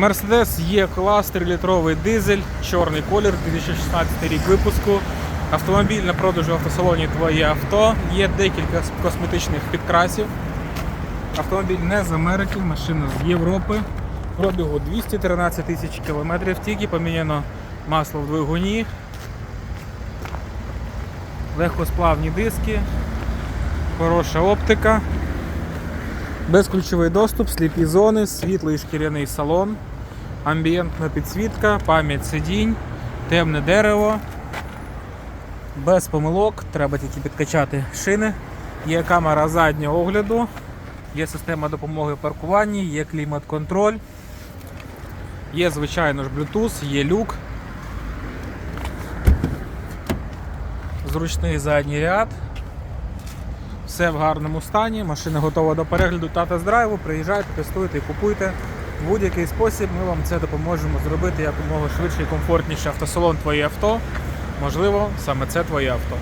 Mercedes є клас 3-літровий дизель, чорний колір, 2016 рік випуску. Автомобіль на продажу в автосалоні Твоє авто. Є декілька косметичних підкрасів. Автомобіль не з Америки, машина з Європи. Пробігу 213 тисяч кілометрів, тільки поміняно масло в двигуні. Легкосплавні диски, хороша оптика. Безключовий доступ, сліпі зони, світлий шкіряний салон, амбієнтна підсвітка, пам'ять сидінь, темне дерево. Без помилок, треба тільки підкачати шини. Є камера заднього огляду, є система допомоги в паркуванні, є клімат-контроль, є, звичайно ж, Bluetooth, є люк. Зручний задній ряд. Все в гарному стані, машина готова до перегляду та тест-драйву. Приїжджайте, тестуйте і купуйте. В будь-який спосіб ми вам це допоможемо зробити якомога швидше і комфортніше автосалон твоє авто. Можливо, саме це твоє авто.